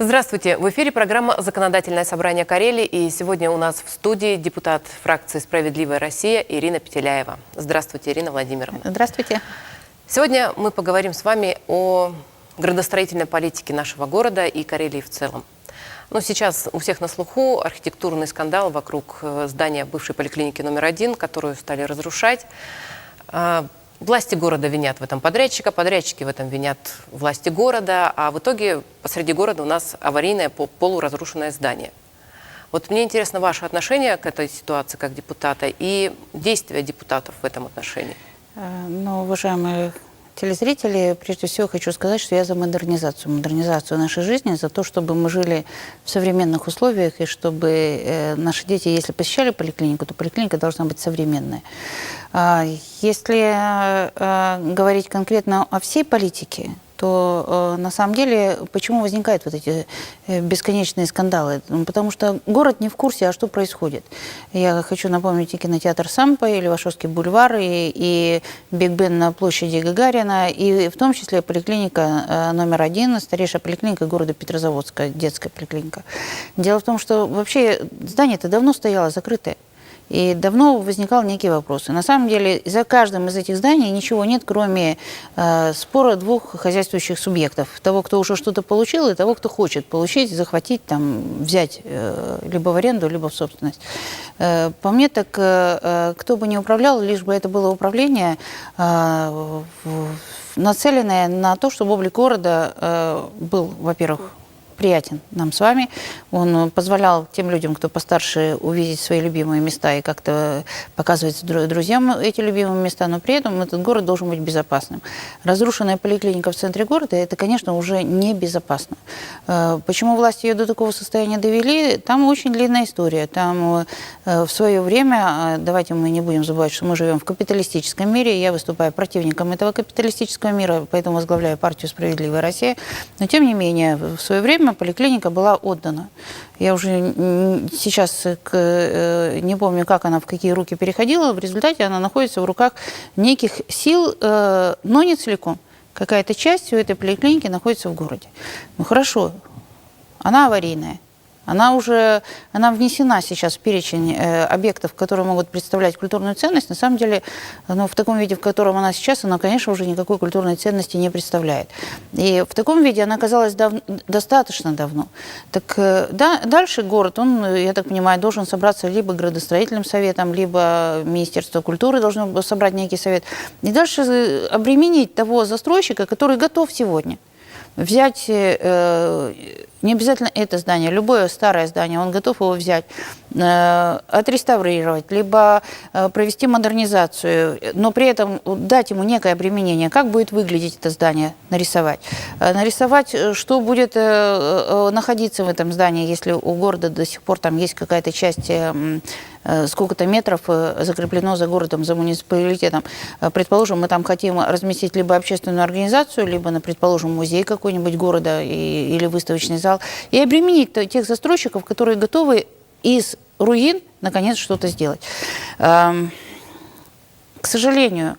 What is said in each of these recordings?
Здравствуйте. В эфире программа «Законодательное собрание Карелии». И сегодня у нас в студии депутат фракции «Справедливая Россия» Ирина Петеляева. Здравствуйте, Ирина Владимировна. Здравствуйте. Сегодня мы поговорим с вами о градостроительной политике нашего города и Карелии в целом. Ну, сейчас у всех на слуху архитектурный скандал вокруг э, здания бывшей поликлиники номер один, которую стали разрушать. Власти города винят в этом подрядчика, подрядчики в этом винят власти города, а в итоге посреди города у нас аварийное по- полуразрушенное здание. Вот мне интересно ваше отношение к этой ситуации как депутата и действия депутатов в этом отношении. Э, Ну, уважаемые телезрители, прежде всего хочу сказать, что я за модернизацию, модернизацию нашей жизни, за то, чтобы мы жили в современных условиях и чтобы э, наши дети, если посещали поликлинику, то поликлиника должна быть современная. Если э, говорить конкретно о всей политике, то э, на самом деле почему возникают вот эти э, бесконечные скандалы? Ну, Потому что город не в курсе, а что происходит. Я хочу напомнить и кинотеатр Сампа, и Левашовский бульвар, и, и Биг Бен на площади Гагарина, и в том числе поликлиника э, номер один, старейшая поликлиника города Петрозаводска, детская поликлиника. Дело в том, что вообще здание-то давно стояло закрытое. И давно возникал некий вопрос. И на самом деле за каждым из этих зданий ничего нет, кроме э, спора двух хозяйствующих субъектов. Того, кто уже что-то получил, и того, кто хочет получить, захватить, там, взять э, либо в аренду, либо в собственность. Э, по мне так, э, э, кто бы ни управлял, лишь бы это было управление, э, нацеленное на то, чтобы облик города э, был, во-первых, приятен нам с вами. Он э, позволял тем людям, кто постарше, увидеть свои любимые места и как-то показывать дру- друзьям эти любимые места, но при этом этот город должен быть безопасным. Разрушенная поликлиника в центре города – это, конечно, уже небезопасно. Э, Почему власти ее до такого состояния довели? Там очень длинная история. Там э, в свое время, э, давайте мы не будем забывать, что мы живем в капиталистическом мире, я выступаю противником этого капиталистического мира, поэтому возглавляю партию «Справедливая Россия», но тем не менее, в свое время поликлиника была отдана. Я уже сейчас к, э, не помню, как она, в какие руки переходила, в результате она находится в руках неких сил, э, но не целиком. Какая-то часть у этой поликлиники находится в городе. Ну хорошо, она аварийная. Она уже она внесена сейчас в перечень э, объектов, которые могут представлять культурную ценность. На самом деле, ну, в таком виде, в котором она сейчас, она, конечно, уже никакой культурной ценности не представляет. И в таком виде она оказалась дав- достаточно давно. Так э, да, дальше город, он, я так понимаю, должен собраться либо градостроительным советом, либо Министерство культуры должно собрать некий совет. И дальше э, обременить того застройщика, который готов сегодня взять, э, не обязательно это здание, любое старое здание, он готов его взять, э, отреставрировать, либо э, провести модернизацию, но при этом дать ему некое обременение, как будет выглядеть это здание, нарисовать. Э, нарисовать, что будет находиться в этом здании, если у города до сих пор там есть какая-то часть сколько-то метров закреплено за городом, за муниципалитетом. Предположим, мы там хотим разместить либо общественную организацию, либо, предположим, музей какой-нибудь города и- или выставочный зал, и обременить тех застройщиков, которые готовы из руин, наконец, что-то сделать. Эм, К сожалению,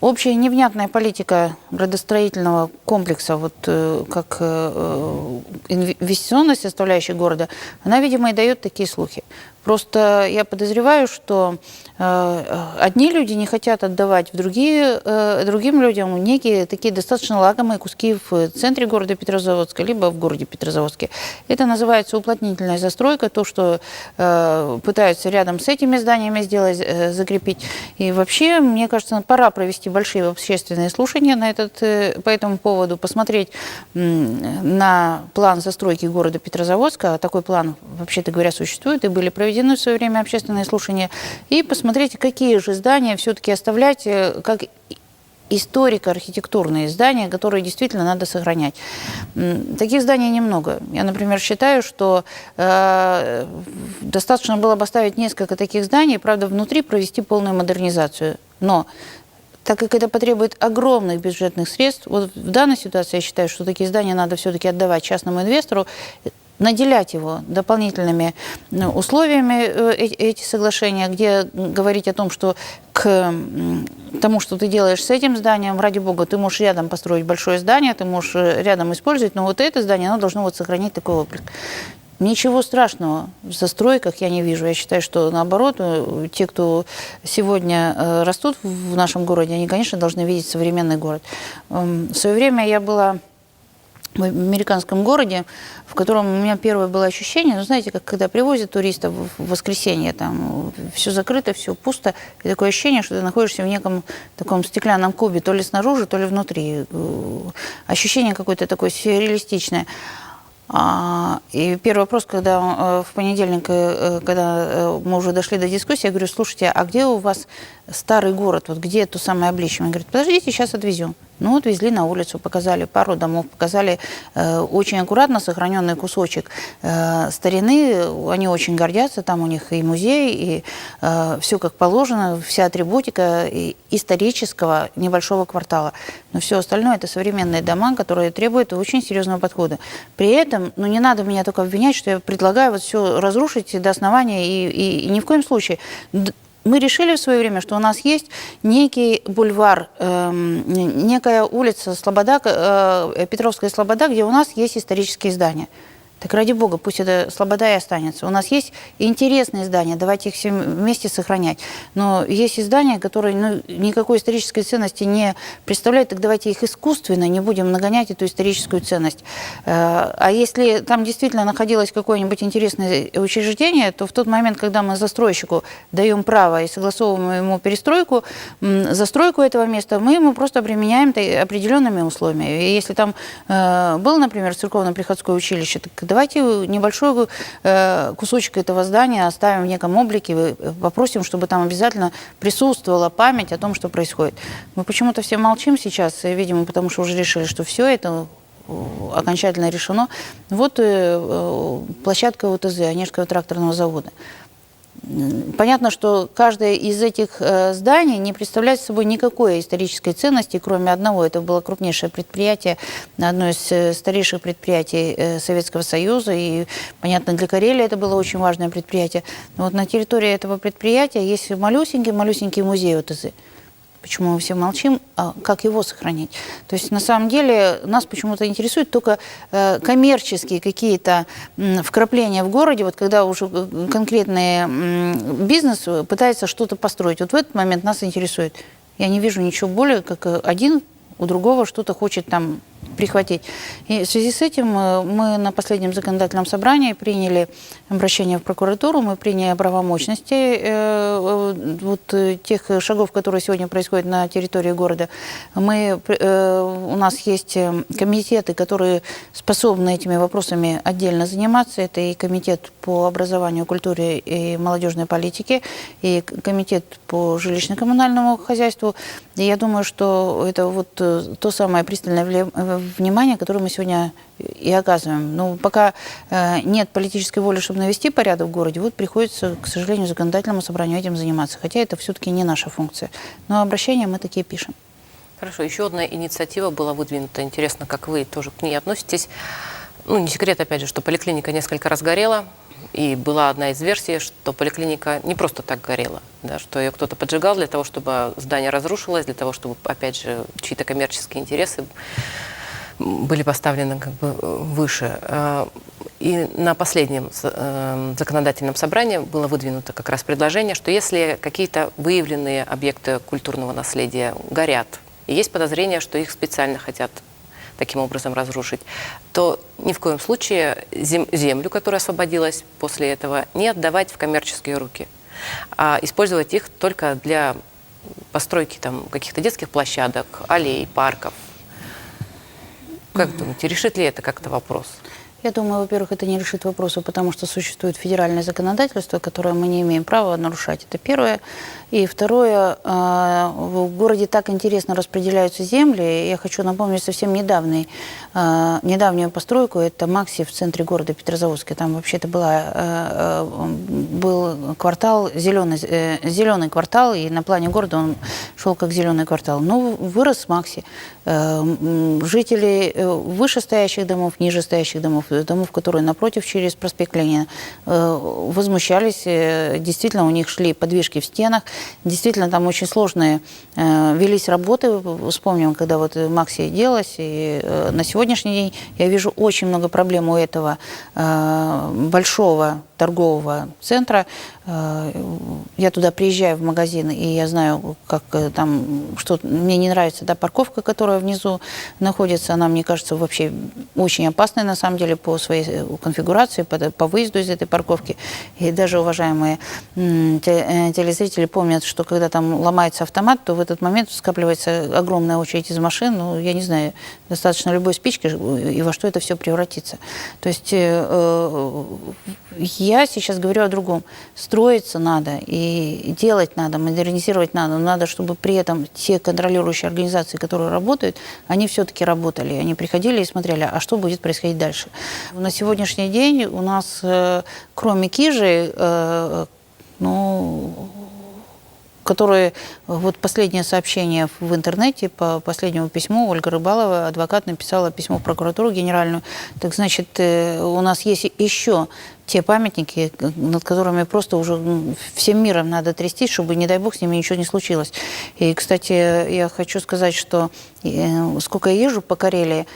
общая невнятная политика градостроительного комплекса, вот э, как э, инвестиционной составляющей города, она, видимо, и дает такие слухи. Просто я подозреваю, что э, одни люди не хотят отдавать в другие, э, другим людям некие такие достаточно лагомые куски в центре города Петрозаводска, либо в городе Петрозаводске. Это называется уплотнительная застройка, то, что э, пытаются рядом с этими зданиями сделать, э, закрепить. И вообще, мне кажется, пора провести большие общественные слушания на этот, э, по этому поводу, посмотреть на план застройки города Петрозаводска. А Такой план, вообще-то говоря, существует, и были проведены в свое время общественные слушания. И посмотреть, какие же здания все-таки оставлять э, как историко-архитектурные здания, которые действительно надо сохранять. Таких зданий немного. Я, например, считаю, что э, достаточно было бы оставить несколько таких зданий, правда, внутри провести полную модернизацию. Но так как это потребует огромных бюджетных средств, вот в данной ситуации я считаю, что такие здания надо все-таки отдавать частному инвестору, наделять его дополнительными ну, условиями э, э- эти соглашения, где говорить о том, что к тому, что ты делаешь с этим зданием, ради бога, ты можешь рядом построить большое здание, ты можешь э, рядом использовать, но вот это здание, оно должно вот сохранить такой облик. Ничего страшного в застройках я не вижу. Я считаю, что наоборот, э, те, кто сегодня э, растут в нашем городе, они, конечно, должны видеть современный город. Эм, В свое время я была в американском городе, в котором у меня первое было ощущение, ну, знаете, как когда привозят туристов в воскресенье, там все закрыто, все пусто, и такое ощущение, что ты находишься в неком таком стеклянном кубе, то ли снаружи, то ли внутри. Э, Ощущение какое-то такое сюрреалистичное. А, И первый вопрос, когда э, в понедельник, э, когда мы уже дошли до дискуссии, я говорю, слушайте, а где у вас старый город, вот где то самое обличье? Он говорит, подождите, сейчас отвезем. Ну, вот везли на улицу, показали пару домов, показали э, очень аккуратно сохраненный кусочек э, старины. Они очень гордятся, там у них и музей, и все как положено, вся атрибутика исторического небольшого квартала. Но все остальное это современные дома, которые требуют очень серьезного подхода. При этом, ну не надо меня только обвинять, что я предлагаю вот все разрушить до основания и, и- и ни в коем случае. Мы решили в свое время, что у нас есть некий бульвар, эм, некая улица Слобода, э, Петровская Слобода, где у нас есть исторические здания. Так ради бога, пусть это Слобода и останется. У нас есть интересные здания, давайте их все вместе сохранять. Но есть и здания, которые ну, никакой исторической ценности не представляют, так давайте их искусственно не будем нагонять эту историческую ценность. Э, А если там действительно находилось какое-нибудь интересное учреждение, то в тот момент, когда мы застройщику даем право и согласовываем ему перестройку, застройку этого места, мы ему просто обременяем та- определенными условиями. И если там э, был, например, церковно-приходское училище, так давайте небольшой э, кусочек этого здания оставим в неком облике, э, попросим, чтобы там обязательно присутствовала память о том, что происходит. Мы почему-то все молчим сейчас, э, видимо, потому что уже решили, что все это окончательно решено. Вот площадка ОТЗ, Онежского тракторного завода. Понятно, что каждое из этих э, зданий не представляет собой никакой исторической ценности, кроме одного. Это было крупнейшее предприятие, одно из э, старейших предприятий э, Советского Союза. И, понятно, для Карелии это было очень важное предприятие. Но вот на территории этого предприятия есть малюсенький-малюсенький музей ОТЗ. Почему мы все молчим, а как его сохранить? То есть на самом деле нас почему-то интересуют только э, коммерческие какие-то вкрапления в городе, вот когда уже э, конкретный бизнес пытается что-то построить. Вот в этот момент нас интересует. Я не вижу ничего более, как э, один у другого что-то хочет там прихватить. И в связи с этим э, мы на последнем законодательном собрании приняли обращение в прокуратуру, мы приняли правомощности э, э, вот э, тех шагов, которые сегодня происходят на территории города. Мы, э, у нас есть комитеты, которые способны этими вопросами отдельно заниматься. Это и комитет по образованию, культуре и молодежной политике, и комитет по жилищно-коммунальному хозяйству. И я думаю, что это вот то самое пристальное э, внимание, которое мы сегодня и оказываем. Но пока э, нет политической воли, чтобы навести порядок в городе, вот приходится, к сожалению, законодательному собранию этим заниматься. Хотя это все-таки не наша функция. Но обращения мы такие пишем. Хорошо, еще одна инициатива была выдвинута. Интересно, как вы тоже к ней относитесь. Ну, не секрет, опять же, что поликлиника несколько раз горела, и была одна из версий, что поликлиника не просто так горела, да, что ее кто-то поджигал для того, чтобы здание разрушилось, для того, чтобы, опять же, чьи-то коммерческие интересы были поставлены как бы э, выше. Э, И на последнем э, законодательном собрании было выдвинуто как раз предложение, что если какие-то выявленные объекты культурного наследия горят, и есть подозрение, что их специально хотят таким образом разрушить, то ни в коем случае зем- землю, которая освободилась после этого, не отдавать в коммерческие руки, а использовать их только для постройки там, каких-то детских площадок, аллей, парков. Как думаете, решит ли это как-то вопрос? Я думаю, во-первых, это не решит вопроса, потому что существует федеральное законодательство, которое мы не имеем права нарушать. Это первое. И второе, э, в городе так интересно распределяются земли. Я хочу напомнить совсем недавний, э, недавнюю постройку. Это Макси в центре города Петрозаводска. Там вообще-то была, э, был квартал, зеленый, зеленый квартал, и на плане города он шел как зеленый квартал. Ну, вырос Макси. Жители вышестоящих домов, нижестоящих домов, домов, которые напротив, через проспект Ленина, э, возмущались. э, Действительно, у них шли подвижки в стенах. Действительно, там очень сложные э, велись работы. Вспомним, когда вот Максия делалась. И э, на сегодняшний день я вижу очень много проблем у этого э, большого торгового центра. Э, Я туда приезжаю в магазин, и я знаю, как э, там, что мне не нравится, да, парковка, которая внизу находится, она, мне кажется, вообще очень опасная, на самом деле, по своей э, конфигурации, по, по выезду из этой парковки. И даже уважаемые телезрители помнят, что когда там ломается автомат, то в этот момент скапливается огромная очередь из машин, ну, я не знаю, достаточно любой спички, и во что это все превратится. То есть я сейчас говорю о другом. Строиться надо и делать надо, модернизировать надо. Но надо, чтобы при этом те контролирующие организации, которые работают, они все-таки работали. Они приходили и смотрели, а что будет происходить дальше. На сегодняшний день у нас, э, кроме Кижи, э, ну, которые вот последнее сообщение в интернете по последнему письму Ольга Рыбалова, адвокат, написала письмо в прокуратуру генеральную. Так значит, э, у нас есть еще те памятники, над которыми просто уже м, всем миром надо трястись, чтобы, не дай бог, с ними ничего не случилось. И, кстати, я хочу сказать, что э, сколько я езжу по Карелии,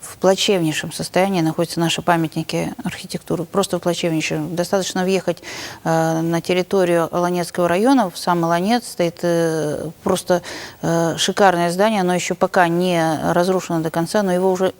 в плачевнейшем состоянии находятся наши памятники архитектуры, просто в плачевнейшем. Достаточно въехать э, на территорию Аланецкого района, в сам Аланец стоит э, просто э, шикарное здание, оно еще пока не разрушено до конца, но его уже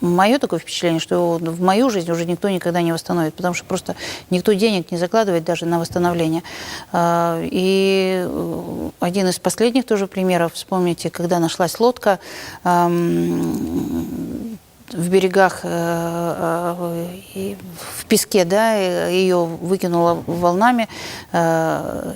Мое такое впечатление, что в мою жизнь уже никто никогда не восстановит, потому что просто никто денег не закладывает даже на восстановление. А, И э, один из последних тоже примеров, вспомните, когда нашлась лодка в берегах, э, э, и в песке, да, ее выкинуло волнами. Э,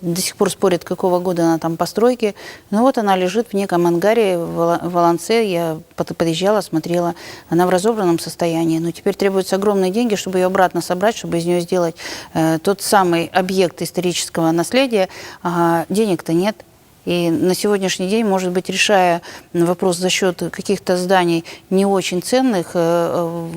До сих пор спорят, какого года она там постройки. Ну вот она лежит в неком ангаре в Волонце. Я под- подъезжала, смотрела. Она в разобранном состоянии. Но теперь требуются огромные деньги, чтобы ее обратно собрать, чтобы из нее сделать тот самый объект исторического наследия. А денег-то нет. И на сегодняшний день, может быть, решая вопрос за счет каких-то зданий не очень ценных, э,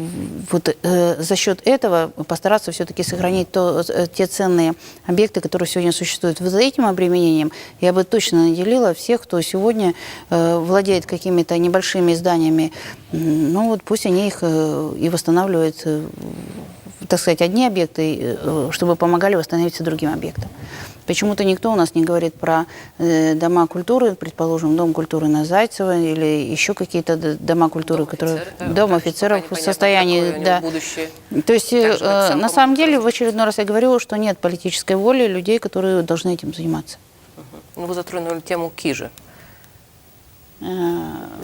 вот э, за счет этого постараться все-таки сохранить то, э, те ценные объекты, которые сегодня существуют. Вот за этим обременением я бы точно наделила всех, кто сегодня владеет какими-то небольшими зданиями. Ну вот пусть они их и восстанавливают, так сказать, одни объекты, чтобы помогали восстановиться другим объектам. Почему-то никто у нас не говорит про э, дома культуры, предположим, дом культуры на Зайцево или еще какие-то дома культуры, которые офицеров, да, дом офицеров в состоянии, да. будущее. То есть, же, э, на самом деле, в очередной раз я говорю, что нет политической воли людей, которые должны этим заниматься. Ну, вы затронули тему Кижи. Э,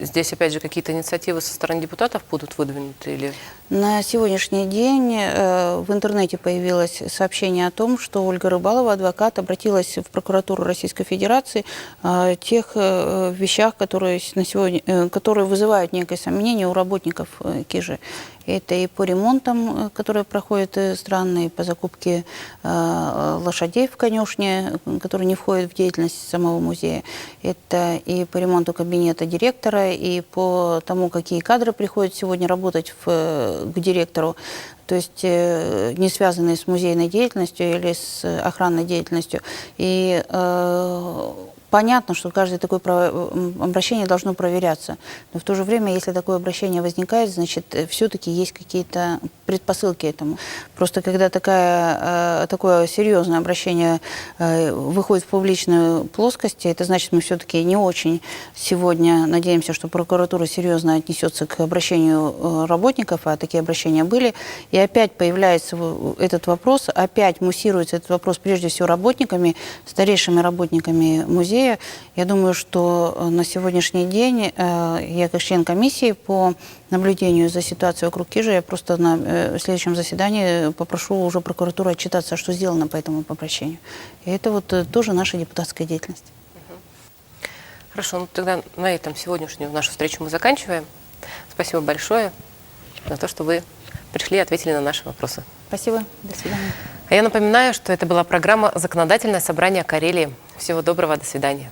Здесь, опять же, какие-то инициативы со стороны депутатов будут выдвинуты или На сегодняшний день э, в интернете появилось сообщение о том, что Ольга Рыбалова, адвокат, обратилась в прокуратуру Российской Федерации о тех э, вещах, которые, на сегодня, которые вызывают некое сомнение у работников Кижи. Это и по ремонтам, э, которые проходят э, страны, и по закупке э, лошадей в конюшне, которые не входят в деятельность самого музея. Это и по ремонту кабинета директора, и по тому, какие кадры приходят сегодня работать в, э, к директору, то есть не связанные с музейной деятельностью или с охранной деятельностью. И э, понятно, что каждое такое обращение должно проверяться. Но в то же время, если такое обращение возникает, значит, все-таки есть какие-то предпосылки этому. Просто когда такая, э, такое серьезное обращение э, выходит в публичную плоскость, это значит, мы все-таки не очень сегодня надеемся, что прокуратура серьезно отнесется к обращению э, работников, а такие обращения были. И опять появляется этот вопрос, опять муссируется этот вопрос прежде всего работниками, старейшими работниками музея. Я думаю, что э, на сегодняшний день э, я как член комиссии по наблюдению за ситуацией вокруг Кижи, я просто на э, следующем заседании попрошу уже прокуратуру отчитаться, что сделано по этому обращению. И это вот тоже наша депутатская деятельность. Хорошо, ну тогда на этом сегодняшнюю нашу встречу мы заканчиваем. Спасибо большое за то, что вы пришли и ответили на наши вопросы. Спасибо. До свидания. А я напоминаю, что это была программа «Законодательное собрание Карелии». Всего доброго, до свидания.